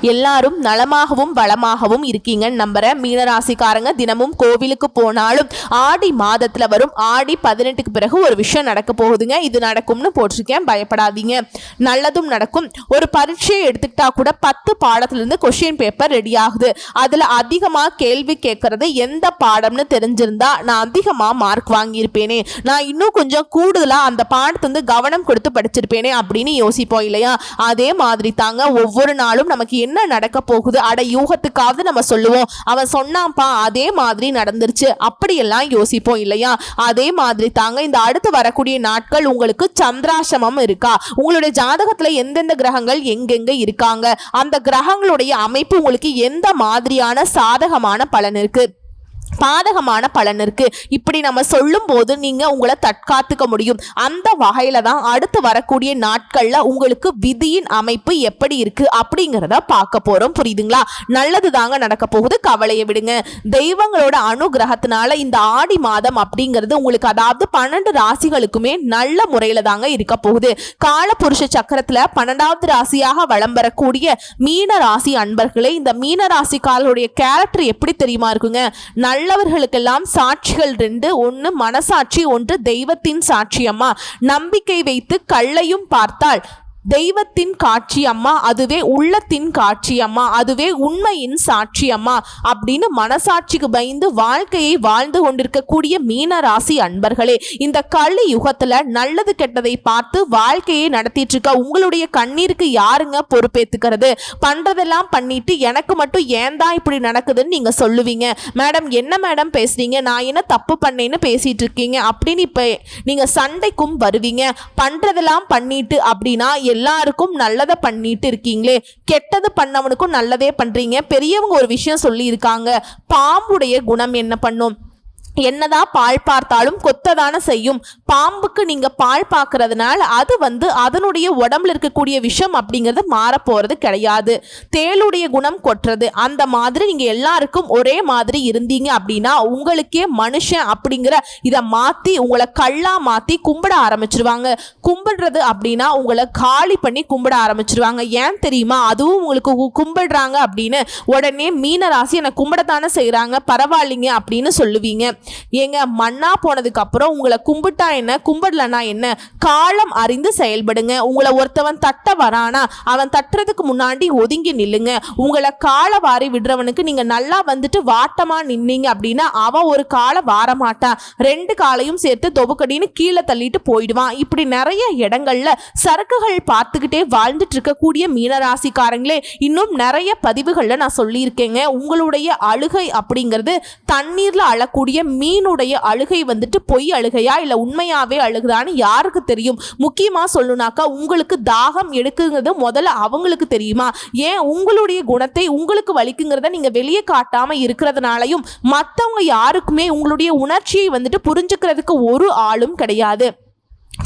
எல்லாரும் நலமாகவும் வளமாகவும் இருக்கீங்கன்னு நம்புகிறேன் மீனராசிக்காரங்க தினமும் கோவிலுக்கு போனாலும் ஆடி மாதத்துல வரும். ஆடி பதினெட்டுக்கு பிறகு ஒரு விஷயம் நடக்க போகுதுங்க. இது நடக்கும்னு போட்டிருக்கேன். பயப்படாதீங்க. நல்லதும் நடக்கும். ஒரு பரீட்சையை எடுத்துக்கிட்டா கூட பத்து பாடத்திலிருந்து கொஷின் பேப்பர் ரெடி ஆகுது. அதுல அதிகமா கேள்வி கேட்கறது எந்த பாடம்னு தெரிஞ்சிருந்தா நான் அதிகமா மார்க் வாங்கியிருப்பேனே. நான் இன்னும் கொஞ்சம் கூடுதலா அந்த பாடத்தை வந்து கவனம் கொடுத்து படிச்சிருப்பேனே அப்படின்னு யோசிப்போம் இல்லையா? அதே மாதிரி தாங்க ஒவ்வொரு நாளும் நமக்கு என்ன நடக்க போகுது? அட யூகத்துக்காவது நம்ம சொல்லுவோம். அவன் சொன்னான்ப்பா அதே மாதிரி நடந்துருச்சு. அப்படியெல்லாம் யோசிப்போம் இல்லையா? அதே மாதிரி தாங்க இந்த அடுத்து வரக்கூடிய நாட்கள் உங்களுக்கு சந்திராசமம் இருக்கா? உங்களுடைய ஜாதகத்தில் எந்தெந்த கிரகங்கள் எங்கெங்க இருக்காங்க? அந்த கிரகங்களுடைய அமைப்பு உங்களுக்கு எந்த மாதிரியான சாதகமான பலன் இருக்குது பாதகமான பலன் இருக்கு. இப்படி நம்ம சொல்லும் போது நீங்க உங்களை தற்காத்துக்க முடியும். அந்த வகையில தான் அடுத்து வரக்கூடிய நாட்கள்ல உங்களுக்கு விதியின் அமைப்பு எப்படி இருக்கு அப்படிங்கிறத பார்க்க போறோம். புரியுதுங்களா? நல்லது தாங்க நடக்க போகுது. கவலையை விடுங்க. தெய்வங்களோட அனுகிரகத்தினால இந்த ஆடி மாதம் அப்படிங்கிறது உங்களுக்கு அதாவது பன்னெண்டு ராசிகளுக்குமே நல்ல முறையில தாங்க இருக்க போகுது. காலபுருஷ சக்கரத்துல பன்னெண்டாவது ராசியாக வளம் வரக்கூடிய மீன ராசி அன்பர்களே இந்த மீன ராசிக்காரர்களுடைய கேரக்டர் எப்படி தெரியுமா இருக்குங்க? நல்லவர்களுக்கெல்லாம் சாட்சிகள் ரெண்டு ஒன்று மனசாட்சி ஒன்று தெய்வத்தின் சாட்சியம்மா நம்பிக்கை வைத்து கள்ளையும் பார்த்தால் தெய்வத்தின் காட்சி அம்மா அதுவே உள்ளத்தின் காட்சி அம்மா அதுவே உண்மையின் சாட்சி அம்மா அப்படின்னு மனசாட்சிக்கு பயந்து வாழ்க்கையை வாழ்ந்து கொண்டிருக்கக்கூடிய மீன ராசி அன்பர்களே இந்த கள்ளி யுகத்துல நல்லது கெட்டதை பார்த்து வாழ்க்கையை நடத்திட்டு இருக்க உங்களுடைய கண்ணீருக்கு யாருங்க பொறுப்பேத்துக்கிறது? பண்றதெல்லாம் பண்ணிட்டு எனக்கு மட்டும் ஏன் தான் இப்படி நடக்குதுன்னு நீங்க சொல்லுவீங்க? மேடம் என்ன மேடம் பேசுறீங்க? நான் என்ன தப்பு பண்ணேன்னு பேசிட்டு இருக்கீங்க? அப்படின்னு இப்ப நீங்க சண்டைக்கும் வருவீங்க. பண்றதெல்லாம் பண்ணிட்டு அப்படின்னா எல்லாருக்கும் நல்லதை பண்ணிட்டு இருக்கீங்களே. கெட்டது பண்ணவனுக்கும் நல்லதே பண்றீங்க. பெரியவங்க ஒரு விஷயம் சொல்லி இருக்காங்க பாம்புடைய குணம் என்ன பண்ணும்? என்னதான் பால் பார்த்தாலும் கொத்ததான செய்யும். பாம்புக்கு நீங்க பால் பார்க்கறதுனால அது வந்து அதனுடைய உடம்புல இருக்கக்கூடிய விஷம் அப்படிங்கிறது மாற போறது கிடையாது. தேளுடைய குணம் கொட்டுறது. அந்த மாதிரி நீங்க எல்லாருக்கும் ஒரே மாதிரி இருந்தீங்க அப்படின்னா உங்களுக்கே மனுஷன் அப்படிங்கிற இதை மாத்தி உங்களை கல்லா மாத்தி கும்பிட ஆரம்பிச்சிருவாங்க. கும்பிடுறது அப்படின்னா உங்களை காலி பண்ணி கும்பிட ஆரம்பிச்சிருவாங்க. ஏன் தெரியுமா? அதுவும் உங்களுக்கு கும்பிடுறாங்க அப்படின்னு உடனே மீன ராசி என்னை கும்பிடத்தானே செய்கிறாங்க பரவாயில்லைங்க அப்படின்னு சொல்லுவீங்க. ஏங்க மண்ணா போனதுக்கு அப்புறம் உங்களை கும்பிட்டா என்ன? கும்பிடலனா என்ன? காலம் அறிந்து செயல்படுங்க. உங்களை ஒருத்தவன் தட்ட வரானா அவன் தட்டுறதுக்கு முன்னாடி ஒதுங்கி நில்லுங்க. உங்களை காலை வாரி விடுறவனுக்கு நீங்க நல்லா வந்துட்டு வாட்டமா நின்னீங்க அப்படின்னா அவன் ஒரு காலை வார மாட்டான் ரெண்டு காலையும் சேர்த்து தொபுக்கடின்னு கீழே தள்ளிட்டு போயிடுவான். இப்படி நிறைய இடங்கள்ல சரக்குகள் பார்த்துக்கிட்டே வாழ்ந்துட்டு இருக்கக்கூடிய மீனராசிக்காரங்களே இன்னும் நிறைய பதிவுகளில் நான் சொல்லியிருக்கேங்க. உங்களுடைய அழுகை அப்படிங்கிறது தண்ணீர்ல அழக்கூடிய மீனுடைய அழுகை வந்துட்டு பொய் அழுகையா இல்லை உண்மையாவே அழுகுதான்னு யாருக்கு தெரியும்? முக்கியமாக சொல்லணுனாக்கா உங்களுக்கு தாகம் எடுக்குங்கிறது முதல்ல அவங்களுக்கு தெரியுமா? ஏன் உங்களுடைய குணத்தை உங்களுக்கு வலிக்குங்கிறத நீங்கள் வெளியே காட்டாமல் இருக்கிறதுனாலையும் மற்றவங்க யாருக்குமே உங்களுடைய உணர்ச்சியை வந்துட்டு புரிஞ்சுக்கிறதுக்கு ஒரு ஆளும் கிடையாது.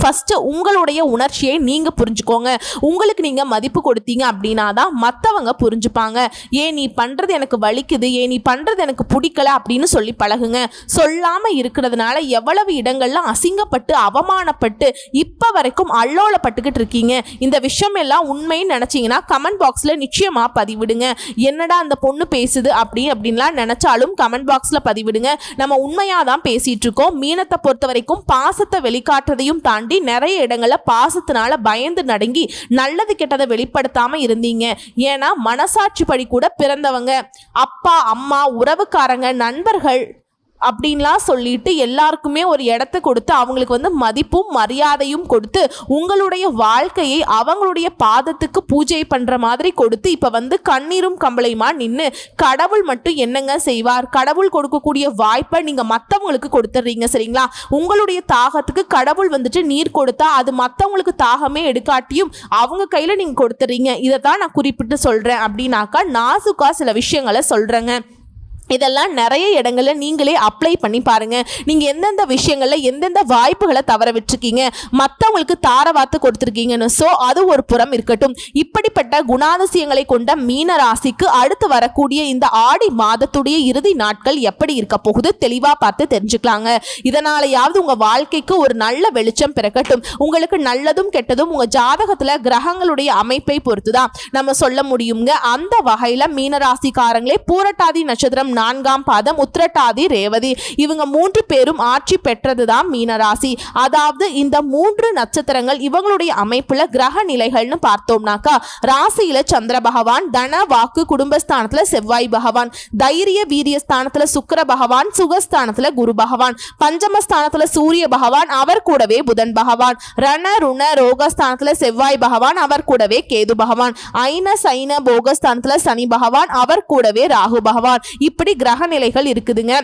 ஃபஸ்ட்டு உங்களுடைய உணர்ச்சியை நீங்கள் புரிஞ்சுக்கோங்க. உங்களுக்கு நீங்கள் மதிப்பு கொடுத்தீங்க அப்படின்னா தான் மற்றவங்க புரிஞ்சுப்பாங்க. ஏன் நீ பண்ணுறது எனக்கு வலிக்குது ஏன் நீ பண்ணுறது எனக்கு பிடிக்கல அப்படின்னு சொல்லி பழகுங்க. சொல்லாமல் இருக்கிறதுனால எவ்வளவு இடங்கள்ல அசிங்கப்பட்டு அவமானப்பட்டு இப்போ வரைக்கும் அல்லோலப்பட்டுக்கிட்டு இருக்கீங்க. இந்த விஷயம் எல்லாம் உண்மைன்னு நினச்சிங்கன்னா கமெண்ட் பாக்ஸில் நிச்சயமாக பதிவிடுங்க. என்னடா அந்த பொண்ணு பேசுது அப்படி அப்படின்லாம் நினச்சாலும் கமெண்ட் பாக்ஸில் பதிவிடுங்க. நம்ம உண்மையாக தான் பேசிகிட்டு இருக்கோம். மீனத்தை பொறுத்த வரைக்கும் பாசத்தை வெளிக்காட்டுறதையும் தாண்டி நிறைய இடங்களில் பாசத்தினால பயந்து நடுங்கி நல்லது கெட்டதை வெளிப்படுத்தாம இருந்தீங்க. ஏன்னா மனசாட்சி படி கூட பிறந்தவங்க. அப்பா அம்மா உறவுக்காரங்க நண்பர்கள் அப்படின்லாம் சொல்லிட்டு எல்லாருக்குமே ஒரு இடத்த கொடுத்து அவங்களுக்கு வந்து மதிப்பும் மரியாதையும் கொடுத்து உங்களுடைய வாழ்க்கையை அவங்களுடைய பாதத்துக்கு பூஜை பண்ணுற மாதிரி கொடுத்து இப்போ வந்து கண்ணீரும் கம்பளையுமா நின்று கடவுள் மட்டும் என்னங்க செய்வார்? கடவுள் கொடுக்கக்கூடிய வாய்ப்பை நீங்கள் மற்றவங்களுக்கு கொடுத்துட்றீங்க சரிங்களா? உங்களுடைய தாகத்துக்கு கடவுள் வந்துட்டு நீர் கொடுத்தா அது மற்றவங்களுக்கு தாகமே எடுக்காட்டியும் அவங்க கையில் நீங்கள் கொடுத்துட்றீங்க இதை தான் நான் குறிப்பிட்டு சொல்கிறேன் அப்படின்னாக்கா நாசுக்கா சில விஷயங்களை சொல்கிறேங்க இதெல்லாம் நிறைய இடங்களில் நீங்களே அப்ளை பண்ணி பாருங்கள் நீங்கள் எந்தெந்த விஷயங்களில் எந்தெந்த வாய்ப்புகளை தவற விட்டுருக்கீங்க. மற்றவங்களுக்கு தாரவாத்து கொடுத்துருக்கீங்கன்னு. ஸோ அது ஒரு புறம் இருக்கட்டும். இப்படிப்பட்ட குணாதிசயங்களை கொண்ட மீன ராசிக்கு அடுத்து வரக்கூடிய இந்த ஆடி மாதத்துடைய இறுதி நாட்கள் எப்படி இருக்க போகுது தெளிவாக பார்த்து தெரிஞ்சுக்கலாங்க. இதனாலையாவது உங்கள் வாழ்க்கைக்கு ஒரு நல்ல வெளிச்சம் பிறக்கட்டும். உங்களுக்கு நல்லதும் கெட்டதும் உங்கள் ஜாதகத்தில் கிரகங்களுடைய அமைப்பை பொறுத்துதான் நம்ம சொல்ல முடியுங்க. அந்த வகையில் மீனராசிக்காரங்களே பூரட்டாதி நட்சத்திரம் நான்காம் பாதம் உத்திரட்டாதி ரேவதி. இவங்க மூன்று பேரும் ஆட்சி பெற்றதுதான் மீனராசி. அதாவது இந்த மூன்று நட்சத்திரங்கள் இவங்களுடைய அமைப்புல கிரக நிலைகள்னு பார்த்தோம்னாக்கா ராசியில சந்திர பகவான் தன வாக்கு குடும்பஸ்தானத்துல செவ்வாய் பகவான் தைரிய வீரியஸ்தானத்துல சுக்கர பகவான் சுகஸ்தானத்துல குரு பகவான் பஞ்சமஸ்தானத்துல சூரிய பகவான் அவர் கூடவே புதன் பகவான் ரண ருண ரோகஸ்தானத்துல செவ்வாய் பகவான் அவர் கூடவே கேது பகவான் ஐன சைன போகஸ்தானத்துல சனி பகவான் அவர் கூடவே ராகு பகவான். இப்படி கிரக நிலைகள் இருக்குதுங்க.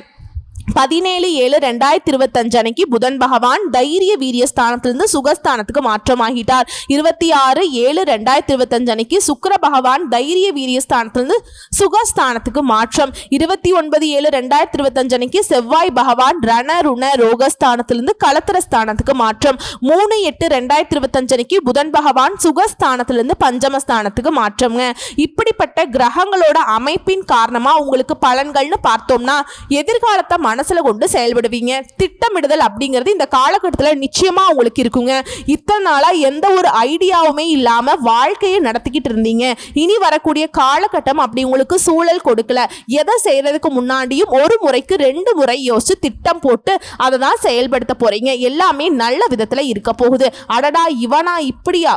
பதினேழு ஏழு ரெண்டாயிரத்தி இருபத்தஞ்சு அன்னைக்கு புதன் பகவான் தைரிய வீரிய ஸ்தானத்திலிருந்து சுகஸ்தானத்துக்கு மாற்றமாகிட்டார். இருபத்தி ஆறு ஏழு ரெண்டாயிரத்தி இருபத்தஞ்சு அன்னைக்கு சுக்கர பகவான் தைரிய வீரிய ஸ்தானத்திலிருந்து சுகஸ்தானத்துக்கு மாற்றம். இருபத்தி ஒன்பது ஏழு ரெண்டாயிரத்தி இருபத்தஞ்சு அன்னைக்கு செவ்வாய் பகவான் ரண ருண ரோகஸ்தானத்திலிருந்து களத்திர ஸ்தானத்துக்கு மாற்றம். மூணு எட்டு ரெண்டாயிரத்தி இருபத்தஞ்சு அன்னைக்கு புதன் பகவான் சுகஸ்தானத்திலிருந்து பஞ்சமஸ்தானத்துக்கு மாற்றம்ங்க. இப்படிப்பட்ட கிரகங்களோட அமைப்பின் காரணமா உங்களுக்கு பலன்கள்னு பார்த்தோம்னா எதிர்காலத்தை மனசில் கொண்டு செயல்படுவீங்க. திட்டமிடுதல் அப்படிங்கிறது இந்த காலகட்டத்தில் நிச்சயமாக உங்களுக்கு இருக்குங்க. இத்தனை நாளாக எந்த ஒரு ஐடியாவுமே இல்லாமல் வாழ்க்கையை நடத்திக்கிட்டு இருந்தீங்க. இனி வரக்கூடிய காலகட்டம் அப்படி உங்களுக்கு சூழல் கொடுக்கல. எதை செய்கிறதுக்கு முன்னாடியும் ஒரு முறைக்கு ரெண்டு முறை யோசித்து திட்டம் போட்டு அதை தான் செயல்படுத்த போகிறீங்க எல்லாமே நல்ல விதத்தில் இருக்க போகுது. அடடா இவனா இப்படியா?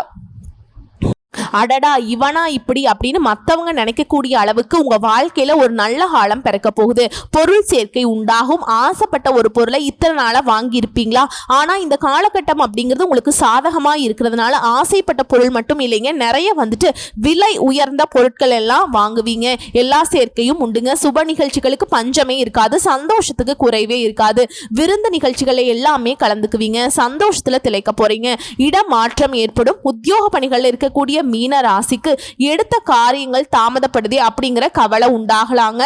அடடா இவனா இப்படி அப்படின்னு மற்றவங்க நினைக்கக்கூடிய அளவுக்கு உங்கள் வாழ்க்கையில் ஒரு நல்ல காலம் பிறக்க போகுது. பொருள் சேர்க்கை உண்டாகும். ஆசைப்பட்ட ஒரு பொருளை இத்தனை நாளாக வாங்கியிருப்பீங்களா? ஆனால் இந்த காலகட்டம் அப்படிங்கிறது உங்களுக்கு சாதகமாக இருக்கிறதுனால ஆசைப்பட்ட பொருள் மட்டும் இல்லைங்க. நிறைய வந்துட்டு விலை உயர்ந்த பொருட்கள் எல்லாம் வாங்குவீங்க. எல்லா சேர்க்கையும் உண்டுங்க. சுப நிகழ்ச்சிகளுக்கு பஞ்சமே இருக்காது. சந்தோஷத்துக்கு குறைவே இருக்காது. விருந்து நிகழ்ச்சிகளை எல்லாமே கலந்துக்குவீங்க. சந்தோஷத்தில் திளைக்க போறீங்க. இடமாற்றம் ஏற்படும். உத்தியோக பணிகளில் இருக்கக்கூடிய மீன ராசிக்கு எடுத்த காரியங்கள் தாமதப்படுது அப்படிங்கிற கவலை உண்டாகலாங்க.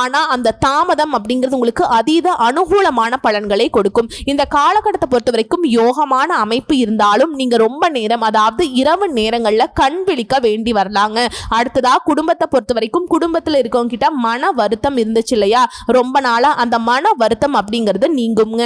ஆனா அந்த தாமதம் அப்படிங்கிறது உங்களுக்கு அதீத அனுகூலமான பலன்களை கொடுக்கும். இந்த காலகட்டத்தை பொறுத்த வரைக்கும் யோகமான அமைப்பு இருந்தாலும் நீங்க ரொம்ப நேரம் அதாவது இரவு நேரங்கள்ல கண் விழிக்க வேண்டி வரலாங்க. அடுத்ததா குடும்பத்தை பொறுத்த வரைக்கும் குடும்பத்தில் இருக்கவங்க கிட்ட மன வருத்தம் இருந்துச்சு இல்லையா? ரொம்ப நாளா அந்த மன வருத்தம் அப்படிங்கிறது நீங்குங்க.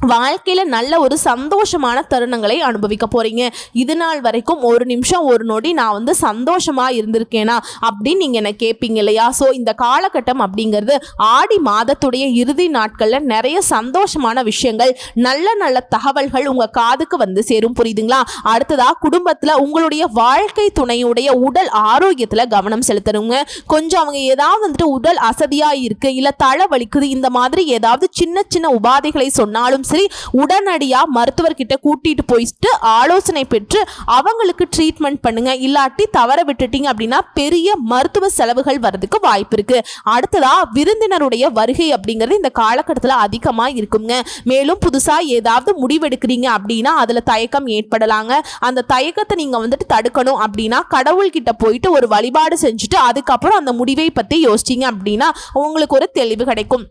வாழ்க்கையில் நல்ல ஒரு சந்தோஷமான தருணங்களை அனுபவிக்க போகிறீங்க இது நாள் வரைக்கும் ஒரு நிமிஷம் ஒரு நொடி நான் வந்து சந்தோஷமாக இருந்திருக்கேனா அப்படின்னு நீங்கள் என்ன கேட்பீங்க இல்லையா? ஸோ இந்த காலகட்டம் அப்படிங்கிறது ஆடி மாதத்துடைய இறுதி நாட்களில் நிறைய சந்தோஷமான விஷயங்கள் நல்ல நல்ல தகவல்கள் உங்கள் காதுக்கு வந்து சேரும். புரியுதுங்களா? அடுத்ததாக குடும்பத்தில் உங்களுடைய வாழ்க்கை துணையுடைய உடல் ஆரோக்கியத்தில் கவனம் செலுத்தணுங்க. கொஞ்சம் அவங்க ஏதாவது வந்துட்டு உடல் அசதியாக இருக்குது இல்லை தலை வலிக்குது இந்த மாதிரி ஏதாவது சின்ன சின்ன உபாதைகளை சொன்னாலும் சரி உடனடியா மருத்துவர்கிட்ட கூட்டிட்டு போயிட்டு ஆலோசனை பெற்று அவங்களுக்கு ட்ரீட்மெண்ட் பண்ணுங்க. இல்லாட்டி தவற விட்டுட்டீங்க அப்படின்னா பெரிய மருத்துவ செலவுகள் வர்றதுக்கு வாய்ப்பு இருக்கு. அடுத்ததா விருந்தினருடைய வருகை அப்படிங்கிறது இந்த காலகட்டத்தில் அதிகமா இருக்குங்க. மேலும் புதுசா ஏதாவது முடிவெடுக்கிறீங்க அப்படின்னா அதுல தயக்கம் ஏற்படலாங்க. அந்த தயக்கத்தை நீங்க வந்துட்டு தடுக்கணும் அப்படின்னா கடவுள்கிட்ட போயிட்டு ஒரு வழிபாடு செஞ்சுட்டு அதுக்கப்புறம் அந்த முடிவை பத்தி யோசிச்சிங்க அப்படின்னா உங்களுக்கு ஒரு தெளிவு கிடைக்கும்.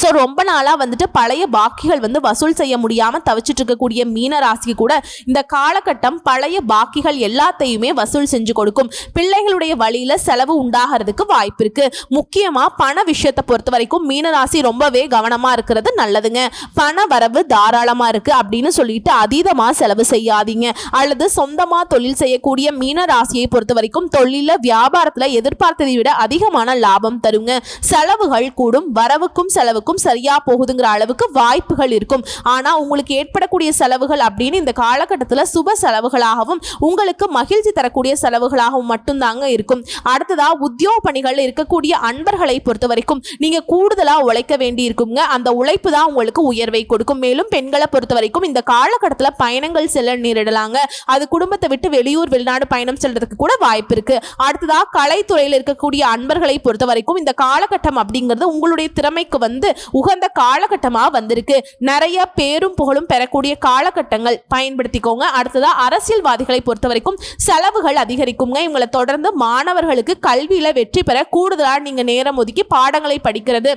ஸோ ரொம்ப நாளாக வந்துட்டு பழைய பாக்கிகள் வந்து வசூல் செய்ய முடியாமல் தவிச்சிட்டு இருக்கக்கூடிய மீன ராசிக்கு கூட இந்த காலகட்டம் பழைய பாக்கிகள் எல்லாத்தையுமே வசூல் செஞ்சு கொடுக்கும். பிள்ளைகளுடைய வழியில் செலவு உண்டாகிறதுக்கு வாய்ப்பு இருக்கு. முக்கியமாக பண விஷயத்தை பொறுத்த வரைக்கும் மீனராசி ரொம்பவே கவனமாக இருக்கிறது நல்லதுங்க. பண வரவு தாராளமாக இருக்குது அப்படின்னு சொல்லிட்டு அதீதமாக செலவு செய்யாதீங்க. அல்லது சொந்தமாக தொழில் செய்யக்கூடிய மீன ராசியை பொறுத்த வரைக்கும் தொழிலில் வியாபாரத்தில் எதிர்பார்த்ததை விட அதிகமான லாபம் தருங்க. செலவுகள் கூடும் வரவுக்கும் செலவு செலவுக்கும் சரியா போகுதுங்கிற அளவுக்கு வாய்ப்புகள் இருக்கும். ஆனா உங்களுக்கு ஏற்படக்கூடிய செலவுகள் அப்படின்னு இந்த காலகட்டத்தில் சுப செலவுகளாகவும் உங்களுக்கு மகிழ்ச்சி தரக்கூடிய செலவுகளாகவும் மட்டும்தாங்க இருக்கும். அடுத்ததா உத்தியோக பணிகளில் இருக்கக்கூடிய அன்பர்களை பொறுத்த வரைக்கும் நீங்க கூடுதலா உழைக்க வேண்டி இருக்குங்க அந்த உழைப்பு தான் உங்களுக்கு உயர்வை கொடுக்கும். மேலும் பெண்களை பொறுத்த வரைக்கும் இந்த காலகட்டத்தில் பயணங்கள் செல்ல நேரிடலாங்க. அது குடும்பத்தை விட்டு வெளியூர் வெளிநாடு பயணம் செல்றதுக்கு கூட வாய்ப்பு இருக்கு. அடுத்ததா கலைத்துறையில் இருக்கக்கூடிய அன்பர்களை பொறுத்த வரைக்கும் இந்த காலகட்டம் அப்படிங்கிறது உங்களுடைய திறமைக்கு வந்து உகந்த காலகட்டமா வந்திருக்கு. நிறைய பேரும் புகழும் பெறக்கூடிய காலகட்டங்கள். பயன்படுத்திக்கோங்க. அடுத்ததா அரசியல்வாதிகளை பொறுத்த வரைக்கும் செலவுகள் அதிகரிக்குங்க. இவங்களை தொடர்ந்து மாணவர்களுக்கு கல்வியில வெற்றி பெற கூடுதலாக நீங்க நேரம் ஒதுக்கி பாடங்களை படிக்கிறது.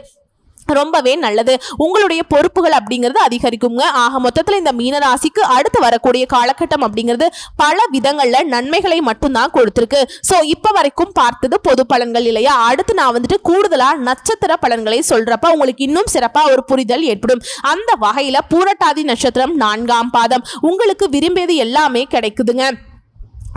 ரொம்பவே நல்லது. உங்களுடைய பொறுப்புகள் அப்படிங்கிறது அதிகரிக்குங்க. ஆக மொத்தத்தில் இந்த மீனராசிக்கு அடுத்து வரக்கூடிய காலகட்டம் அப்படிங்கிறது பல விதங்களில் நன்மைகளை மட்டும்தான் கொடுத்துருக்கு. ஸோ இப்போ வரைக்கும் பார்த்தது பொது பலன்கள் இல்லையா? அடுத்து நான் வந்துட்டு கூடுதலாக நட்சத்திர பலன்களை சொல்கிறப்ப உங்களுக்கு இன்னும் சிறப்பாக ஒரு புரிதல் ஏற்படும். அந்த வகையில் பூரட்டாதி நட்சத்திரம் நான்காம் பாதம். உங்களுக்கு விரும்பியது எல்லாமே கிடைக்குதுங்க.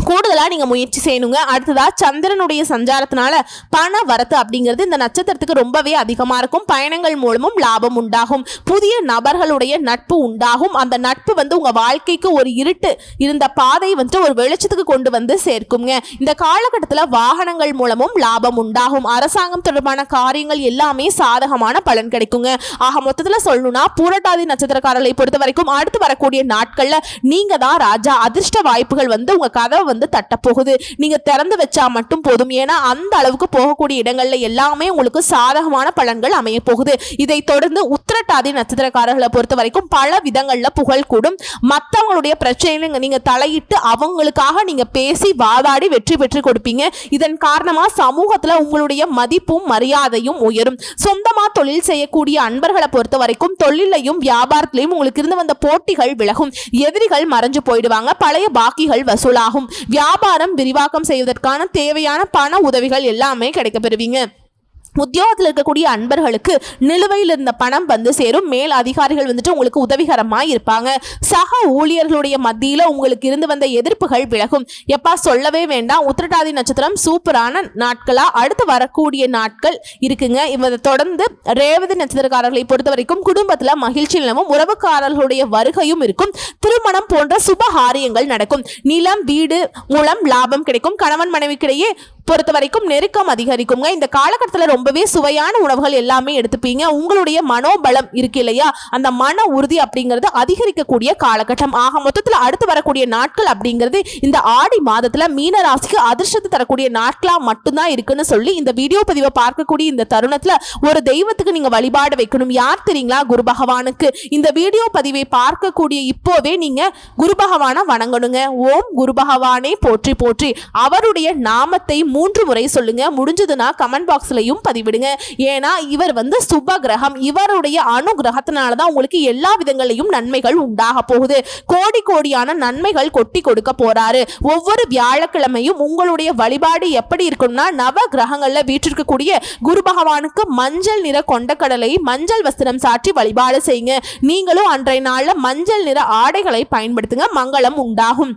கூடுதலாக நீங்கள் முயற்சி செய்யணுங்க. அடுத்ததாக சந்திரனுடைய சஞ்சாரத்தினால பண வரத்து அப்படிங்கிறது இந்த நட்சத்திரத்துக்கு ரொம்பவே அதிகமாக இருக்கும். பயணங்கள் மூலமும் லாபம் உண்டாகும். புதிய நபர்களுடைய நட்பு உண்டாகும். அந்த நட்பு வந்து உங்கள் வாழ்க்கைக்கு ஒரு இருட்டு இருந்த பாதை வந்துட்டு ஒரு வெளிச்சத்துக்கு கொண்டு வந்து சேர்க்குங்க இந்த காலகட்டத்தில் வாகனங்கள் மூலமும் லாபம் உண்டாகும். அரசாங்கம் தொடர்பான காரியங்கள் எல்லாமே சாதகமான பலன் கிடைக்குங்க. ஆக மொத்தத்தில் சொல்லணும்னா பூரட்டாதி நட்சத்திரக்காரர்களை பொறுத்த வரைக்கும் அடுத்து வரக்கூடிய நாட்களில் நீங்கள் தான் ராஜா. அதிர்ஷ்ட வாய்ப்புகள் வந்து உங்கள் கதவை வந்து தட்டப்போகுது. நீங்கள் திறந்து வச்சா மட்டும் போதும். ஏன்னா அந்த அளவுக்கு போகக்கூடிய இடங்களில் எல்லாமே உங்களுக்கு சாதகமான பலன்கள் அமைய போகுது இதை தொடர்ந்து உத்திரட்டாதி நட்சத்திரக்காரர்களை பொறுத்த வரைக்கும் பல விதங்களில் புகழ் கூடும். மற்றவங்களுடைய பிரச்சனைகளை நீங்கள் தலையிட்டு அவங்களுக்காக நீங்கள் பேசி வாதாடி வெற்றி பெற்று கொடுப்பீங்க. இதன் காரணமாக சமூகத்தில் உங்களுடைய மதிப்பும் மரியாதையும் உயரும். சொந்தமாக தொழில் செய்யக்கூடிய அன்பர்களை பொறுத்த வரைக்கும் தொழிலையும் வியாபாரத்திலையும் உங்களுக்கு இருந்து வந்த போட்டிகள் விலகும். எதிரிகள் மறைஞ்சு போயிடுவாங்க. பழைய பாக்கிகள் வசூலாகும். வியாபாரம் விரிவாக்கம் செய்வதற்கான தேவையான பண உதவிகள் எல்லாமே கிடைக்கப்பெறுவீங்க. உத்தியோகத்தில் இருக்கக்கூடிய அன்பர்களுக்கு நிலுவையில் இருந்த பணம் வந்து சேரும். மேல் அதிகாரிகள் வந்துட்டு உங்களுக்கு உதவிகரமாக இருப்பாங்க சக ஊழியர்களுடைய மத்தியில் உங்களுக்கு இருந்து வந்த எதிர்ப்புகள் விலகும். எப்பா சொல்லவே வேண்டாம். உத்திரட்டாதி நட்சத்திரம் சூப்பரான நாட்களாக அடுத்து வரக்கூடிய நாட்கள் இருக்குங்க. இவரை தொடர்ந்து ரேவதி நட்சத்திரக்காரர்களை பொறுத்த வரைக்கும் குடும்பத்தில் மகிழ்ச்சி நிலவும் உறவுக்காரர்களுடைய வருகையும் இருக்கும். திருமணம் போன்ற சுபகாரியங்கள் நடக்கும். நிலம் வீடு மூலம் லாபம் கிடைக்கும். கணவன் மனைவிக்கிடையே பொறுத்த வரைக்கும் நெருக்கம் அதிகரிக்குங்க. இந்த காலகட்டத்தில் ரொம்பவே சுவையான உணவுகள் எல்லாமே எடுத்துப்பீங்க. உங்களுடைய மனோபலம் இருக்கு இல்லையா? அந்த மன உறுதி அப்படிங்கிறது அதிகரிக்கக்கூடிய காலகட்டம். ஆக மொத்தத்தில் அடுத்து வரக்கூடிய நாட்கள் அப்படிங்கிறது இந்த ஆடி மாதத்துல மீன ராசிக்கு அதிர்ஷ்டத்தை தரக்கூடிய நாட்களா மட்டும்தான் இருக்குன்னு சொல்லி இந்த வீடியோ பதிவை பார்க்கக்கூடிய இந்த தருணத்துல ஒரு தெய்வத்துக்கு நீங்க வழிபாடு வைக்கணும். யார் தெரியுங்களா? குரு பகவானுக்கு. இந்த வீடியோ பதிவை பார்க்கக்கூடிய இப்போவே நீங்க குரு பகவானை வணங்கணுங்க. ஓம் குரு பகவானே போற்றி போற்றி. அவருடைய நாமத்தை மூன்று முறை சொல்லுங்க. முடிஞ்சதுன்னா கமெண்ட் பாக்ஸ்லையும் பதிவிடுங்க. ஏன்னா இவர் வந்து சுப கிரகம் இவருடைய அனுகிரகத்தினால தான் உங்களுக்கு எல்லா விதங்களையும் நன்மைகள் உண்டாக போகுது. கோடி கோடியான நன்மைகள் கொட்டி கொடுக்க போறாரு. ஒவ்வொரு வியாழக்கிழமையும் உங்களுடைய வழிபாடு எப்படி இருக்கும்னா நவ கிரகங்கள்ல வீற்றிருக்கக்கூடிய குரு பகவானுக்கு மஞ்சள் நிற கொண்டக்கடலை மஞ்சள் வஸ்திரம் சாற்றி வழிபாடு செய்யுங்க. நீங்களும் அன்றைய நாள்ல மஞ்சள் நிற ஆடைகளை பயன்படுத்துங்க. மங்களம் உண்டாகும்.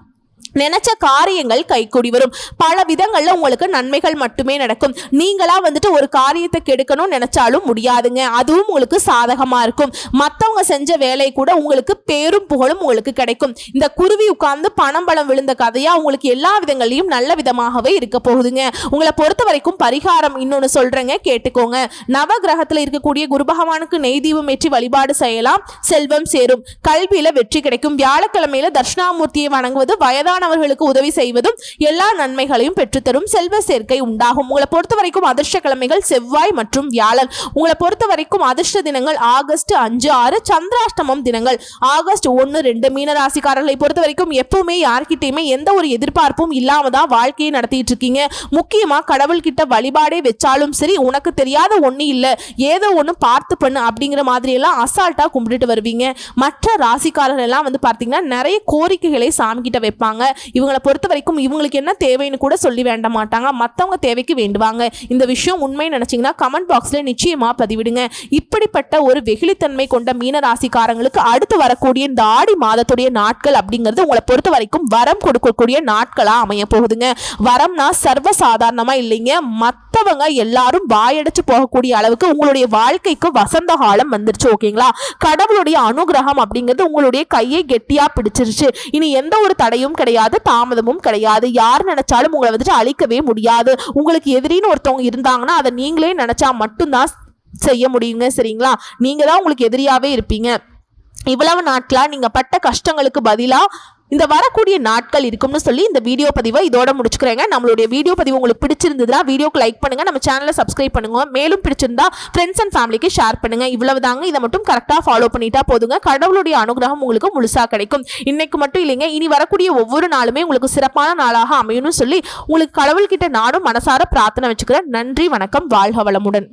நினைச்ச காரியங்கள் கைக்கூடி வரும். பல விதங்கள்ல உங்களுக்கு நன்மைகள் மட்டுமே நடக்கும். நீங்களா வந்துட்டு ஒரு காரியத்தை கெடுக்கணும்னு நினைச்சாலும் முடியாதுங்க. அதுவும் உங்களுக்கு சாதகமா இருக்கும். மற்றவங்க செஞ்ச வேலை கூட உங்களுக்கு பேரும் புகழும் உங்களுக்கு கிடைக்கும். இந்த குருவி உட்கார்ந்து பணம் பலம் விழுந்த கதையா உங்களுக்கு எல்லா விதங்களையும் நல்ல விதமாகவே இருக்க போகுதுங்க. உங்களை பொறுத்த வரைக்கும் பரிகாரம் இன்னொன்னு சொல்றேங்க கேட்டுக்கோங்க. நவ கிரகத்துல இருக்கக்கூடிய குரு பகவானுக்கு நெய் தீபம் ஏற்றி வழிபாடு செய்யலாம். செல்வம் சேரும். கல்வியில வெற்றி கிடைக்கும். வியாழக்கிழமையில தட்சிணாமூர்த்தியை வணங்குவது வயதான வயதானவர்களுக்கு உதவி செய்வதும் எல்லா நன்மைகளையும் பெற்றுத்தரும் செல்வ சேர்க்கை உண்டாகும். உங்களை பொறுத்த வரைக்கும் அதிர்ஷ்ட கிழமைகள் செவ்வாய் மற்றும் வியாழன். உங்களை பொறுத்த வரைக்கும் அதிர்ஷ்ட தினங்கள் ஆகஸ்ட் அஞ்சு ஆறு சந்திராஷ்டமம் தினங்கள். ஆகஸ்ட் ஒன்று ரெண்டு மீன ராசிக்காரர்களை பொறுத்த வரைக்கும் எப்பவுமே யார்கிட்டயுமே எந்த ஒரு எதிர்பார்ப்பும் இல்லாம தான் வாழ்க்கையை நடத்திட்டு இருக்கீங்க. முக்கியமா கடவுள்கிட்ட வழிபாடே வச்சாலும் சரி உனக்கு தெரியாத ஒண்ணு இல்ல. ஏதோ ஒண்ணு பார்த்து பண்ணு அப்படிங்கிற மாதிரி எல்லாம் அசால்ட்டா கும்பிட்டுட்டு வருவீங்க. மற்ற ராசிக்காரர்கள் எல்லாம் வந்து பார்த்தீங்கன்னா நிறைய கோரிக்கைகளை சாமி கிட்ட வைப்பாங்க. இவங்களை பொறுத்த வரைக்கும் இவங்களுக்கு என்ன தேவைன்னு கூட சொல்லி வேண்ட மாட்டாங்க. மற்றவங்க தேவைக்கு வேண்டுவாங்க. இந்த விஷயம் உண்மை நினைச்சீங்கன்னா கமெண்ட் பாக்ஸில் நிச்சயமா பதிவிடுங்க. இப்படிப்பட்ட ஒரு வெகுளித்தன்மை கொண்ட மீன ராசிக்காரங்களுக்கு அடுத்து வரக்கூடிய இந்த ஆடி மாதத்துடைய நாட்கள் அப்படிங்கிறது உங்களை பொறுத்த வரைக்கும் வரம் கொடுக்கக்கூடிய நாட்களா அமைய போகுதுங்க. வரம்னா சர்வ சாதாரணமா இல்லைங்க. மற்றவங்க எல்லாரும் வாயடைச்சு போகக்கூடிய அளவுக்கு உங்களுடைய வாழ்க்கைக்கு வசந்த காலம் வந்துருச்சு ஓகேங்களா? கடவுளுடைய அனுகிரகம் அப்படிங்கிறது உங்களுடைய கையை கெட்டியா பிடிச்சிருச்சு. இனி எந்த ஒரு தடையும் கிடையாது. தாமதமும் கிடையாது. யார் நினைச்சாலும் உங்களை வந்துட்டு அழிக்கவே முடியாது. உங்களுக்கு எதிரின்னு ஒருத்தவங்க இருந்தாங்கன்னா அதை நீங்களே நினைச்சா மட்டும்தான் செய்ய முடியுங்க சரிங்களா? நீங்க தான் உங்களுக்கு எதிரியாவே இருப்பீங்க. இவ்வளவு நாட்களா நீங்க பட்ட கஷ்டங்களுக்கு பதிலாக இந்த வரக்கூடிய நாட்கள் இருக்கும்னு சொல்லி இந்த வீடியோ பதிவை இதோட முடிச்சுக்கிறேங்க. நம்மளுடைய வீடியோ பதிவு உங்களுக்கு பிடிச்சிருந்ததுன்னா வீடியோக்கு லைக் பண்ணுங்கள் நம்ம சேனலை சப்ஸ்கிரைப் பண்ணுங்க. மேலும் பிடிச்சிருந்தா ஃப்ரெண்ட்ஸ் அண்ட் ஃபேமிலிக்கு ஷேர் பண்ணுங்க. இவ்வளவு தாங்க இதை மட்டும் கரெக்டாக ஃபாலோ பண்ணிட்டா போதுங்க. கடவுளுடைய அனுகிரகம் உங்களுக்கு முழுசாக கிடைக்கும். இன்னைக்கு மட்டும் இல்லைங்க. இனி வரக்கூடிய ஒவ்வொரு நாளுமே உங்களுக்கு சிறப்பான நாளாக அமையணும்னு சொல்லி உங்களுக்கு கடவுள்கிட்ட நானும் மனசார பிரார்த்தனை வச்சுக்கிறேன். நன்றி வணக்கம். வாழ்க வளமுடன்.